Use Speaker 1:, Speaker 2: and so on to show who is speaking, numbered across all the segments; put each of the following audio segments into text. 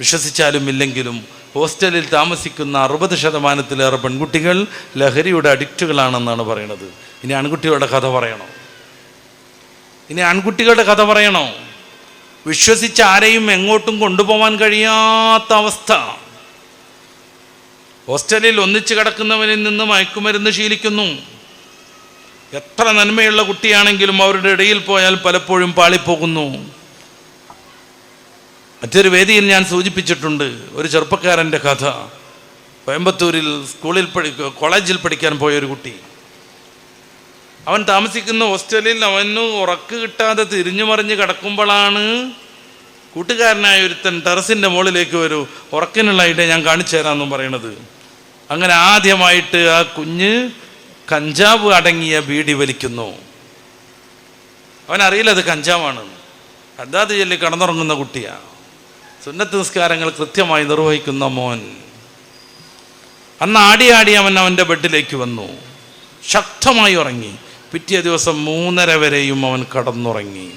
Speaker 1: വിശ്വസിച്ചാലും ഇല്ലെങ്കിലും ഹോസ്റ്റലിൽ താമസിക്കുന്ന അറുപത് ശതമാനത്തിലേറെ പെൺകുട്ടികൾ ലഹരിയുടെ അഡിക്റ്റുകളാണെന്നാണ് പറയുന്നത്. ഇനി ആൺകുട്ടികളുടെ കഥ പറയണോ? ഇനി ആൺകുട്ടികളുടെ കഥ പറയണോ? വിശ്വസിച്ച് ആരെയും എങ്ങോട്ടും കൊണ്ടുപോകാൻ കഴിയാത്ത അവസ്ഥ. ഹോസ്റ്റലിൽ ഒന്നിച്ചു കിടക്കുന്നവരിൽ നിന്ന് മയക്കുമരുന്ന് ശീലിക്കുന്നു. എത്ര നന്മയുള്ള കുട്ടിയാണെങ്കിലും അവരുടെ ഇടയിൽ പോയാൽ പലപ്പോഴും പാളിപ്പോകുന്നു. മറ്റൊരു വേദിയിൽ ഞാൻ സൂചിപ്പിച്ചിട്ടുണ്ട് ഒരു ചെറുപ്പക്കാരന്റെ കഥ. കോയമ്പത്തൂരിൽ സ്കൂളിൽ പഠി കോളേജിൽ പഠിക്കാൻ പോയ ഒരു കുട്ടി. അവൻ താമസിക്കുന്ന ഹോസ്റ്റലിൽ അവന് ഉറക്ക് കിട്ടാതെ തിരിഞ്ഞു മറിഞ്ഞ് കിടക്കുമ്പോഴാണ് കൂട്ടുകാരനായ ഒരുത്തൻ ടെറസിന്റെ മുകളിലേക്ക് വരൂ ഉറക്കിനുള്ള ഐഡിയ ഞാൻ കാണിച്ചു തരാമെന്നും പറയണത്. അങ്ങനെ ആദ്യമായിട്ട് ആ കുഞ്ഞ് കഞ്ചാവ് അടങ്ങിയ ബീഡി വലിക്കുന്നു. അവനറിയില്ല അത് കഞ്ചാവാണ് അതാത് ചൊല്ലി കടന്നുറങ്ങുന്ന കുട്ടിയാ. സുന്നത്ത് നിസ്കാരങ്ങൾ കൃത്യമായി നിർവഹിക്കുന്ന മോൻ. അന്ന് ആടി ആടി അവൻ അവന്റെ ബെഡിലേക്ക് വന്നു. ശക്തമായി ഉറങ്ങി. പിറ്റേ ദിവസം മൂന്നര വരെയും അവൻ കടന്നുറങ്ങി.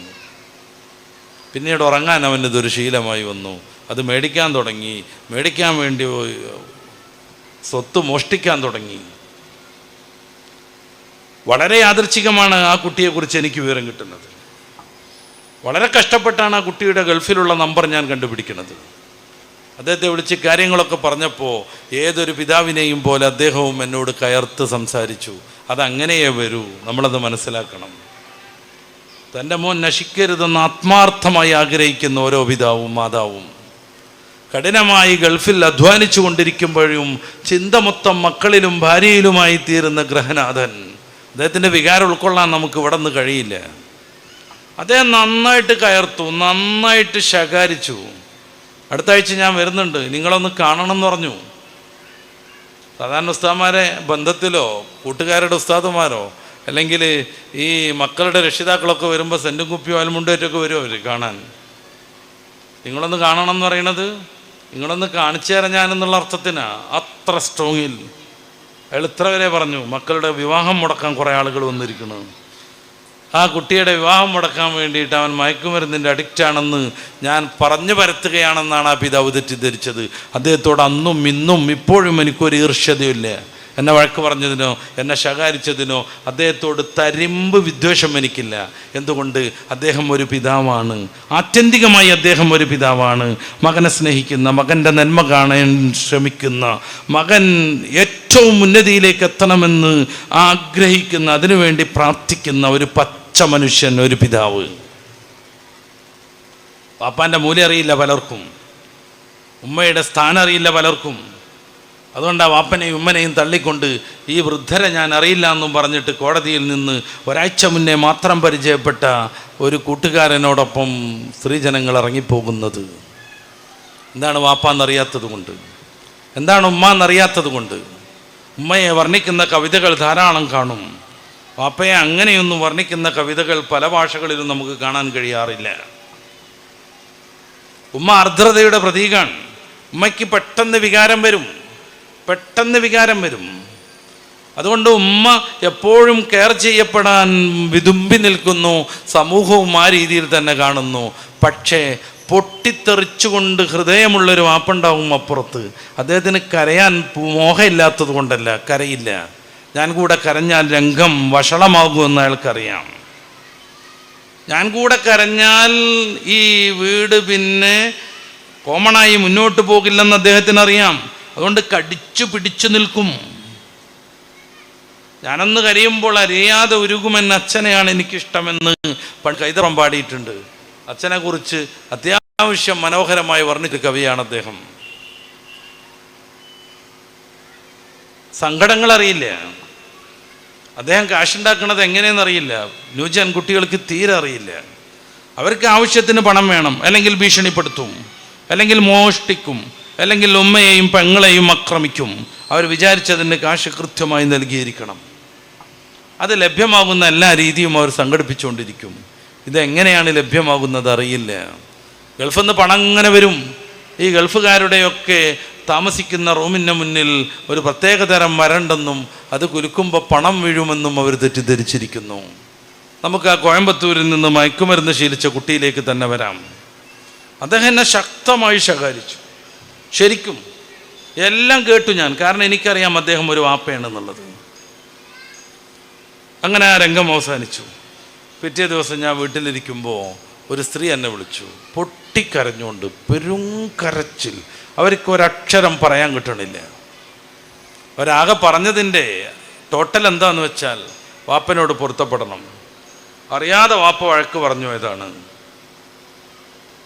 Speaker 1: പിന്നീട് ഉറങ്ങാൻ അവന് ദുരുശീലമായി വന്നു. അത് മേടിക്കാൻ തുടങ്ങി. മേടിക്കാൻ വേണ്ടി സ്വത്ത് മോഷ്ടിക്കാൻ തുടങ്ങി. വളരെ യാദൃച്ഛികമാണ് ആ കുട്ടിയെക്കുറിച്ച് എനിക്ക് വിവരം കിട്ടുന്നത്. വളരെ കഷ്ടപ്പെട്ടാണ് ആ കുട്ടിയുടെ ഗൾഫിലുള്ള നമ്പർ ഞാൻ കണ്ടുപിടിക്കുന്നത്. അദ്ദേഹത്തെ വിളിച്ച് കാര്യങ്ങളൊക്കെ പറഞ്ഞപ്പോൾ ഏതൊരു പിതാവിനെയും പോലെ അദ്ദേഹവും എന്നോട് കയർത്ത് സംസാരിച്ചു. അതങ്ങനെയേ വരൂ നമ്മളത് മനസ്സിലാക്കണം. തന്റെ മോൻ നശിക്കരുതെന്ന് ആത്മാർത്ഥമായി ആഗ്രഹിക്കുന്ന ഓരോ പിതാവും മാതാവും. കഠിനമായി ഗൾഫിൽ അധ്വാനിച്ചു കൊണ്ടിരിക്കുമ്പോഴും ചിന്ത മൊത്തം മക്കളിലും ഭാര്യയിലുമായി തീരുന്ന ഗ്രഹനാഥൻ. അദ്ദേഹത്തിന്റെ വികാരം ഉൾക്കൊള്ളാൻ നമുക്ക് ഇവിടെ നിന്ന് കഴിയില്ല. അദ്ദേഹം നന്നായിട്ട് കയർത്തു നന്നായിട്ട് ശകാരിച്ചു. അടുത്ത ആഴ്ച ഞാൻ വരുന്നുണ്ട് നിങ്ങളൊന്ന് കാണണം എന്ന് പറഞ്ഞു. സാധാരണ ഉസ്താദ്മാരെ ബന്ധത്തിലോ കൂട്ടുകാരുടെ ഉസ്താദുമാരോ അല്ലെങ്കിൽ ഈ മക്കളുടെ രക്ഷിതാക്കളൊക്കെ വരുമ്പോൾ സെന്റും കുപ്പിയോ അൽമുണ്ടേറ്റൊക്കെ വരും അവർ കാണാൻ? നിങ്ങളൊന്ന് കാണണം എന്ന് പറയണത് നിങ്ങളൊന്ന് കാണിച്ചു തരാം ഞാനെന്നുള്ള അർത്ഥത്തിനാണ് അത്ര സ്ട്രോങ്ങിൽ അയാൾ ഇത്ര വരെ പറഞ്ഞു മക്കളുടെ വിവാഹം മുടക്കാൻ കുറേ ആളുകൾ വന്നിരിക്കുന്നു. ആ കുട്ടിയുടെ വിവാഹം മുടക്കാൻ വേണ്ടിയിട്ട് അവൻ മയക്കുമരുന്നിന്റെ അഡിക്റ്റ് ആണെന്ന് ഞാൻ പറഞ്ഞു പരത്തുകയാണെന്നാണ് ആ പിതാവ് തെറ്റിദ്ധരിച്ചത്. അദ്ദേഹത്തോട് അന്നും ഇന്നും ഇപ്പോഴും എനിക്കൊരു ഈർഷ്യതയില്ല എന്നെ വഴക്ക് പറഞ്ഞതിനോ എന്നെ ശകാരിച്ചതിനോ അദ്ദേഹത്തോട് തരിമ്പ് വിദ്വേഷം എനിക്കില്ല. എന്തുകൊണ്ട്? അദ്ദേഹം ഒരു പിതാവാണ്. ആത്യന്തികമായി അദ്ദേഹം ഒരു പിതാവാണ്. മകനെ സ്നേഹിക്കുന്ന മകന്റെ നന്മ കാണാൻ ശ്രമിക്കുന്ന മകൻ ഏറ്റവും ഉന്നതിയിലേക്ക് എത്തണമെന്ന് ആഗ്രഹിക്കുന്ന അതിനുവേണ്ടി പ്രാർത്ഥിക്കുന്ന ഒരു പച്ച മനുഷ്യൻ ഒരു പിതാവ്. പാപ്പാന്റെ മൂല്യം അറിയില്ല പലർക്കും. ഉമ്മയുടെ സ്ഥാനം അറിയില്ല പലർക്കും. അതുകൊണ്ട് ആ വാപ്പനെയും ഉമ്മനെയും തള്ളിക്കൊണ്ട് ഈ വൃദ്ധരെ ഞാൻ അറിയില്ല എന്നും പറഞ്ഞിട്ട് കോടതിയിൽ നിന്ന് ഒരാഴ്ച മുന്നേ മാത്രം പരിചയപ്പെട്ട ഒരു കൂട്ടുകാരനോടൊപ്പം സ്ത്രീജനങ്ങൾ ഇറങ്ങിപ്പോകുന്നത്. എന്താണ് വാപ്പ എന്നറിയാത്തത് കൊണ്ട്? എന്താണ് ഉമ്മ എന്നറിയാത്തത് കൊണ്ട്? ഉമ്മയെ വർണിക്കുന്ന കവിതകൾ ധാരാളം കാണും. വാപ്പയെ അങ്ങനെയൊന്നും വർണിക്കുന്ന കവിതകൾ പല ഭാഷകളിലും നമുക്ക് കാണാൻ കഴിയാറില്ല. ഉമ്മ ആർദ്രതയുടെ പ്രതീകമാണ് ഉമ്മയ്ക്ക് പെട്ടെന്ന് വികാരം വരും. പെട്ടെന്ന് വികാരം വരും. അതുകൊണ്ട് ഉമ്മ എപ്പോഴും കെയർ ചെയ്യപ്പെടാൻ വിതുമ്പി നിൽക്കുന്നു. സമൂഹവും ആ രീതിയിൽ തന്നെ കാണുന്നു. പക്ഷേ പൊട്ടിത്തെറിച്ചുകൊണ്ട് ഹൃദയമുള്ളൊരു വാപ്പുണ്ടാവും അപ്പുറത്ത്. അദ്ദേഹത്തിന് കരയാൻ മോഹമില്ലാത്തത് കൊണ്ടല്ല കരയില്ല. ഞാൻ കൂടെ കരഞ്ഞാൽ രംഗം വഷളമാകുമെന്ന് അയാൾക്കറിയാം. ഞാൻ കൂടെ കരഞ്ഞാൽ ഈ വീട് പിന്നെ കോമണായി മുന്നോട്ട് പോകില്ലെന്ന് അദ്ദേഹത്തിന് അറിയാം അതുകൊണ്ട് കടിച്ചു പിടിച്ചു നിൽക്കും. ഞാനന്ന് കരയുമ്പോൾ അറിയാതെ ഉരുകുമെന്ന അച്ഛനെയാണ് എനിക്കിഷ്ടമെന്ന് കൈതറം പാടിയിട്ടുണ്ട്. അച്ഛനെ കുറിച്ച് അത്യാവശ്യം മനോഹരമായി വർണിച്ച കവിയാണ് അദ്ദേഹം. സങ്കടങ്ങൾ അറിയില്ല അദ്ദേഹം കാശുണ്ടാക്കുന്നത് എങ്ങനെയെന്ന് അറിയില്ല. ന്യൂജൻ കുട്ടികൾക്ക് തീരെ അറിയില്ല. അവർക്ക് ആവശ്യത്തിന് പണം വേണം. അല്ലെങ്കിൽ ഭീഷണിപ്പെടുത്തും. അല്ലെങ്കിൽ മോഷ്ടിക്കും. അല്ലെങ്കിൽ ഉമ്മയെയും പെങ്ങളെയും ആക്രമിക്കും. അവർ വിചാരിച്ചതിന് കാശ് കൃത്യമായി നൽകിയിരിക്കണം. അത് ലഭ്യമാകുന്ന എല്ലാ രീതിയും അവർ സംഘടിപ്പിച്ചുകൊണ്ടിരിക്കും. ഇതെങ്ങനെയാണ് ലഭ്യമാകുന്നത് അറിയില്ല. ഗൾഫിൽ നിന്ന് പണം അങ്ങനെ വരും. ഈ ഗൾഫുകാരുടെയൊക്കെ താമസിക്കുന്ന റൂമിന്റെ മുന്നിൽ ഒരു പ്രത്യേക തരം മരണ്ടെന്നും അത് കുലുക്കുമ്പോൾ പണം വീഴുമെന്നും അവർ തെറ്റിദ്ധരിച്ചിരിക്കുന്നു. നമുക്ക് ആ കോയമ്പത്തൂരിൽ നിന്ന് മയക്കുമരുന്ന് ശീലിച്ച കുട്ടിയിലേക്ക് തന്നെ വരാം. അദ്ദേഹം എന്നെ ശക്തമായി ശകാരിച്ചു. ശരിക്കും എല്ലാം കേട്ടു ഞാൻ. കാരണം എനിക്കറിയാം അദ്ദേഹം ഒരു വാപ്പയാണെന്നുള്ളത്. അങ്ങനെ ആ രംഗം അവസാനിച്ചു. പിറ്റേ ദിവസം ഞാൻ വീട്ടിലിരിക്കുമ്പോൾ ഒരു സ്ത്രീ എന്നെ വിളിച്ചു. പൊട്ടിക്കരഞ്ഞുകൊണ്ട് പെരും കരച്ചിൽ. അവർക്ക് ഒരക്ഷരം പറയാൻ കിട്ടണില്ല. അവരാകെ പറഞ്ഞതിന്റെ ടോട്ടൽ എന്താന്ന് വെച്ചാൽ വാപ്പനോട് പൊരുത്തപ്പെടണം. അറിയാതെ വാപ്പ വഴക്ക് പറഞ്ഞു പോയതാണ്.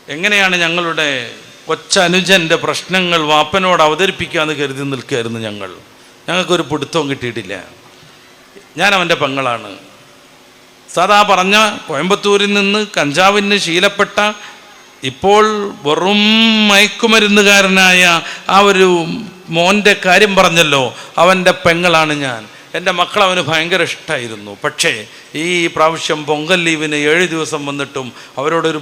Speaker 1: എങ്ങനെയാണ് ഞങ്ങളുടെ കൊച്ചനുജന്റെ പ്രശ്നങ്ങൾ വാപ്പനോട് അവതരിപ്പിക്കാമെന്ന് കരുതി നിൽക്കുകയായിരുന്നു ഞങ്ങൾ. ഞങ്ങൾക്കൊരു പിടുത്തവും കിട്ടിയിട്ടില്ല. ഞാൻ അവന്റെ പെങ്ങളാണ്. സാധാ പറഞ്ഞ കോയമ്പത്തൂരിൽ നിന്ന് കഞ്ചാവിന് ശീലപ്പെട്ട ഇപ്പോൾ വെറും മയക്കുമരുന്നുകാരനായ ആ ഒരു മോന്റെ കാര്യം പറഞ്ഞല്ലോ. അവന്റെ പെങ്ങളാണ് ഞാൻ. എന്റെ മക്കൾ അവന് ഭയങ്കര ഇഷ്ടമായിരുന്നു പക്ഷേ ഈ പ്രാവശ്യം പൊങ്കൽ ലീവിന് ഏഴ് ദിവസം വന്നിട്ടും അവരോടൊരു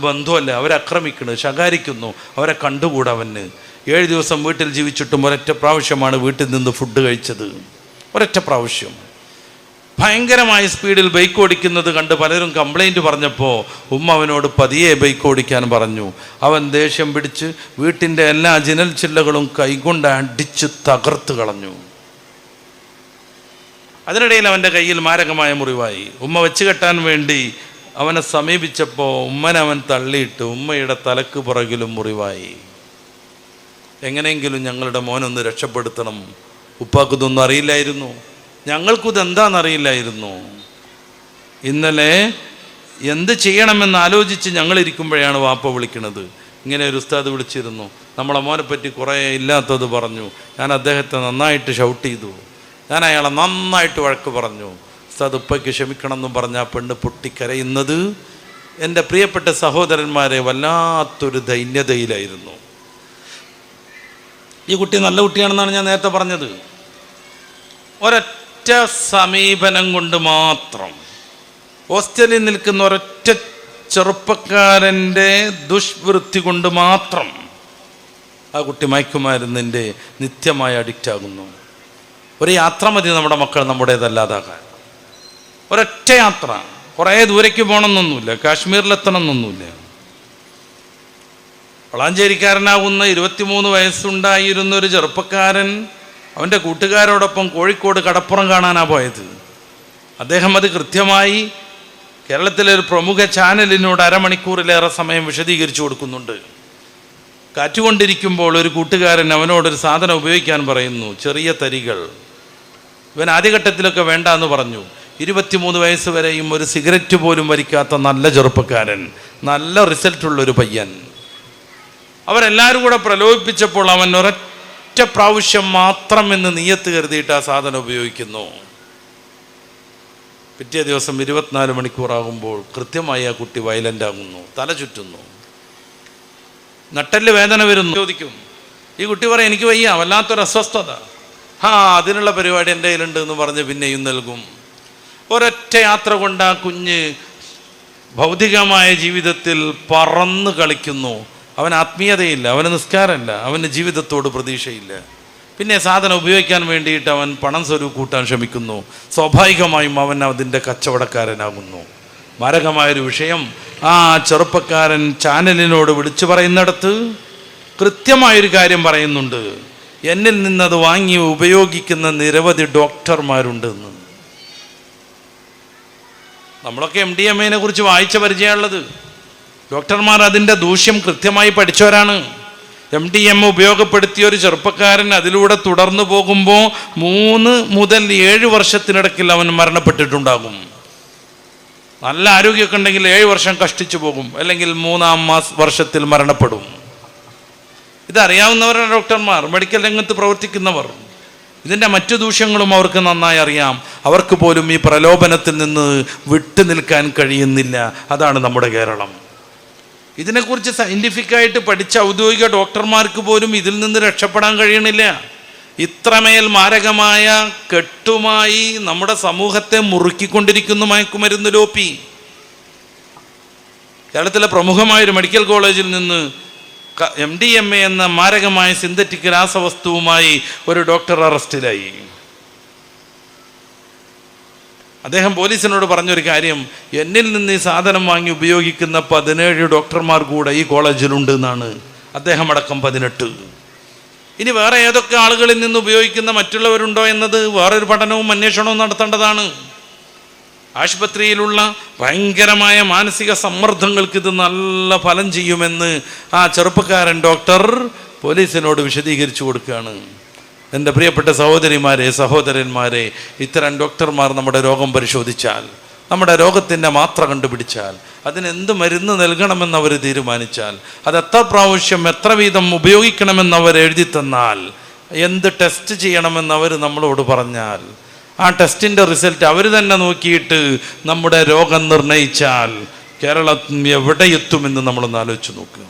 Speaker 1: അവരെ ആക്രമിക്കുന്നു ശകാരിക്കുന്നു അവരെ കണ്ടുകൂടാ അവന്. ഏഴ് ദിവസം വീട്ടിൽ ജീവിച്ചിട്ടും ഒരൊറ്റ പ്രാവശ്യമാണ് വീട്ടിൽ നിന്ന് ഫുഡ് കഴിച്ചത്. ഒരൊറ്റ പ്രാവശ്യം. ഭയങ്കരമായ സ്പീഡിൽ ബൈക്ക് ഓടിക്കുന്നത് കണ്ട് പലരും കംപ്ലൈന്റ് പറഞ്ഞപ്പോൾ ഉമ്മ അവനോട് പതിയെ ബൈക്ക് ഓടിക്കാൻ പറഞ്ഞു. അവൻ ദേഷ്യം പിടിച്ച് വീട്ടിന്റെ എല്ലാ ജിനൽ ചില്ലകളും കൈകൊണ്ട് അടിച്ച് തകർത്ത് കളഞ്ഞു. അതിനിടയിൽ അവന്റെ കയ്യിൽ മാരകമായ മുറിവായി. ഉമ്മ വെച്ച് കെട്ടാൻ വേണ്ടി അവനെ സമീപിച്ചപ്പോൾ ഉമ്മനെ അവൻ തള്ളിയിട്ട് ഉമ്മയുടെ തലക്ക് പുറകിലും മുറിവായി. എങ്ങനെയെങ്കിലും ഞങ്ങളുടെ മോനൊന്ന് രക്ഷപ്പെടുത്തണം. ഉപ്പാക്കതൊന്നും അറിയില്ലായിരുന്നു. ഞങ്ങൾക്കിത് എന്താണെന്നറിയില്ലായിരുന്നു. ഇന്നലെ എന്ത് ചെയ്യണമെന്ന് ആലോചിച്ച് ഞങ്ങളിരിക്കുമ്പോഴാണ് വാപ്പ വിളിക്കുന്നത്. ഇങ്ങനെ ഒരു ഉസ്താദ് വിളിച്ചിരുന്നു. നമ്മളെ മോനെ പറ്റി കുറേ ഇല്ലാത്തത് പറഞ്ഞു. ഞാൻ അദ്ദേഹത്തെ നന്നായിട്ട് ഷൗട്ട് ചെയ്തു. ഞാൻ അയാളെ നന്നായിട്ട് വഴക്ക് പറഞ്ഞു. ഉസ്താദ് ഉപ്പയ്ക്ക് ക്ഷമിക്കണം എന്നും പറഞ്ഞ ആ പെണ്ണ് പൊട്ടിക്കരയുന്നത് എന്റെ പ്രിയപ്പെട്ട സഹോദരന്മാരെ വല്ലാത്തൊരു ദൈന്യതയിലായിരുന്നു. ഈ കുട്ടി നല്ല കുട്ടിയാണെന്നാണ് ഞാൻ നേരത്തെ പറഞ്ഞത്. ഒരൊറ്റ സമീപനം കൊണ്ട് മാത്രം ഹോസ്റ്റലിൽ നിൽക്കുന്ന ഒരൊറ്റ ചെറുപ്പക്കാരന്റെ ദുഷ്വൃത്തി കൊണ്ട് മാത്രം ആ കുട്ടി മയക്കുമരുന്നിന്റെ നിത്യമായ അഡിക്റ്റ് ആകുന്നു. ഒരു യാത്ര മതി നമ്മുടെ മക്കൾ നമ്മുടേതല്ലാതാകാൻ ഒരൊറ്റ യാത്ര. കുറേ ദൂരേക്ക് പോകണമെന്നൊന്നുമില്ല. കാശ്മീരിലെത്തണം എന്നൊന്നുമില്ല വളാഞ്ചേരിക്കാരനാകുന്ന ഇരുപത്തിമൂന്ന് വയസ്സുണ്ടായിരുന്ന ഒരു ചെറുപ്പക്കാരൻ അവന്റെ കൂട്ടുകാരോടൊപ്പം കോഴിക്കോട് കടപ്പുറം കാണാനാണ് പോയത്. അദ്ദേഹം അത് കൃത്യമായി കേരളത്തിലെ ഒരു പ്രമുഖ ചാനലിനോട് അരമണിക്കൂറിലേറെ സമയം വിശദീകരിച്ചു കൊടുക്കുന്നുണ്ട്. കാറ്റുകൊണ്ടിരിക്കുമ്പോൾ ഒരു കൂട്ടുകാരൻ അവനോടൊരു സാധനം ഉപയോഗിക്കാൻ പറയുന്നു ചെറിയ തരികൾ. ഇവൻ ആദ്യഘട്ടത്തിലൊക്കെ വേണ്ട എന്ന് പറഞ്ഞു. ഇരുപത്തിമൂന്ന് വയസ്സ് വരെയും ഒരു സിഗരറ്റ് പോലും വലിക്കാത്ത നല്ല ചെറുപ്പക്കാരൻ നല്ല റിസൾട്ടുള്ളൊരു പയ്യൻ. അവരെല്ലാവരും കൂടെ പ്രലോഭിപ്പിച്ചപ്പോൾ അവൻ ഒരൊറ്റ പ്രാവശ്യം മാത്രം എന്ന് നീയത്ത് കരുതിയിട്ട് ആ സാധനം ഉപയോഗിക്കുന്നു. പിറ്റേ ദിവസം ഇരുപത്തിനാല് മണിക്കൂറാകുമ്പോൾ കൃത്യമായി ആ കുട്ടി വയലന്റ് ആകുന്നു തല ചുറ്റുന്നു. നട്ടൽ വേദന വരുന്നു. ചോദിക്കും ഈ കുട്ടി പറയും എനിക്ക് വയ്യ വല്ലാത്തൊരു അസ്വസ്ഥത. ആ അതിനുള്ള പരിപാടി എന്റെ കയ്യിലുണ്ട് എന്ന് പറഞ്ഞ് പിന്നെയും നൽകും. ഒരൊറ്റ യാത്ര കൊണ്ട് ആ കുഞ്ഞ് ഭൗതികമായ ജീവിതത്തിൽ പറന്ന് കളിക്കുന്നു. അവൻ ആത്മീയതയില്ല അവന് നിസ്കാരമില്ല അവന് ജീവിതത്തോട് പ്രതീക്ഷയില്ല. പിന്നെ സാധനം ഉപയോഗിക്കാൻ വേണ്ടിയിട്ട് അവൻ പണം സ്വരൂപ കൂട്ടാൻ ശ്രമിക്കുന്നു. സ്വാഭാവികമായും അവൻ അതിന്റെ കച്ചവടക്കാരനാകുന്നു. മാരകമായൊരു വിഷയം. ആ ചെറുപ്പക്കാരൻ ചാനലിനോട് വിളിച്ചു പറയുന്നിടത്ത് കൃത്യമായൊരു കാര്യം പറയുന്നുണ്ട്. എന്നിൽ നിന്നത് വാങ്ങി ഉപയോഗിക്കുന്ന നിരവധി ഡോക്ടർമാരുണ്ട് എന്ന് നമ്മളൊക്കെ എം ഡി എം എനെ കുറിച്ച് വായിച്ച പരിചയമുള്ളത്. ഡോക്ടർമാർ അതിന്റെ ദൂഷ്യം കൃത്യമായി പഠിച്ചവരാണ്. എം ഡി എം ഉപയോഗപ്പെടുത്തിയ ഒരു ചെറുപ്പക്കാരൻ അതിലൂടെ തുടർന്നു പോകുമ്പോൾ മൂന്ന് മുതൽ ഏഴ് വർഷത്തിനിടയ്ക്കിൽ അവൻ മരണപ്പെട്ടിട്ടുണ്ടാകും. നല്ല ആരോഗ്യമൊക്കെ ഉണ്ടെങ്കിൽ ഏഴ് വർഷം കഷ്ടിച്ചു പോകും. അല്ലെങ്കിൽ മൂന്നാം മാസ വർഷത്തിൽ മരണപ്പെടും. ഇതറിയാവുന്നവരാണ് ഡോക്ടർമാർ. മെഡിക്കൽ രംഗത്ത് പ്രവർത്തിക്കുന്നവർ. ഇതിന്റെ മറ്റു ദൂഷ്യങ്ങളും അവർക്ക് നന്നായി അറിയാം. അവർക്ക് പോലും ഈ പ്രലോഭനത്തിൽ നിന്ന് വിട്ടു നിൽക്കാൻ കഴിയുന്നില്ല. അതാണ് നമ്മുടെ കേരളം. ഇതിനെക്കുറിച്ച് സയന്റിഫിക്കായിട്ട് പഠിച്ച ഔദ്യോഗിക ഡോക്ടർമാർക്ക് പോലും ഇതിൽ നിന്ന് രക്ഷപ്പെടാൻ കഴിയണില്ല. ഇത്രമേൽ മാരകമായ കെട്ടുമായി നമ്മുടെ സമൂഹത്തെ മുറുക്കിക്കൊണ്ടിരിക്കുന്നു മയക്കുമരുന്ന് ലോപ്പി. കേരളത്തിലെ പ്രമുഖമായ ഒരു മെഡിക്കൽ കോളേജിൽ നിന്ന് എം ഡി എം എ എന്ന മാരകമായ സിന്തറ്റിക് രാസവസ്തുവുമായി ഒരു ഡോക്ടർ അറസ്റ്റിലായി അദ്ദേഹം പോലീസിനോട് പറഞ്ഞൊരു കാര്യം എന്നിൽ നിന്ന് ഈ സാധനം വാങ്ങി ഉപയോഗിക്കുന്ന പതിനേഴ് ഡോക്ടർമാർ കൂടെ ഈ കോളേജിലുണ്ട് എന്നാണ് അദ്ദേഹം അടക്കം പതിനെട്ട്. ഇനി വേറെ ഏതൊക്കെ ആളുകളിൽ നിന്ന് ഉപയോഗിക്കുന്ന മറ്റുള്ളവരുണ്ടോ എന്നത് വേറൊരു പഠനവും അന്വേഷണവും നടത്തേണ്ടതാണ്. ആശുപത്രിയിലുള്ള ഭയങ്കരമായ മാനസിക സമ്മർദ്ദങ്ങൾക്ക് ഇത് നല്ല ഫലം ചെയ്യുമെന്ന് ആ ചെറുപ്പക്കാരൻ ഡോക്ടർ പോലീസിനോട് വിശദീകരിച്ചു കൊടുക്കുകയാണ്. എന്റെ പ്രിയപ്പെട്ട സഹോദരിമാരെ സഹോദരന്മാരെ ഇത്തരം ഡോക്ടർമാർ നമ്മുടെ രോഗം പരിശോധിച്ചാൽ നമ്മുടെ രോഗത്തിന്റെ മാത്ര കണ്ടുപിടിച്ചാൽ അതിനെന്ത് മരുന്ന് നൽകണമെന്ന് അവർ തീരുമാനിച്ചാൽ അത് എത്ര പ്രാവശ്യം എത്ര വീതം ഉപയോഗിക്കണമെന്ന് അവർ എഴുതി തന്നാൽ എന്ത് ടെസ്റ്റ് ചെയ്യണമെന്ന് അവർ നമ്മളോട് പറഞ്ഞാൽ ആ ടെസ്റ്റിന്റെ റിസൾട്ട് അവർ തന്നെ നോക്കിയിട്ട് നമ്മുടെ രോഗം നിർണയിച്ചാൽ കേരളം എവിടെ എത്തുമെന്ന് നമ്മളൊന്ന് ആലോചിച്ച് നോക്കുക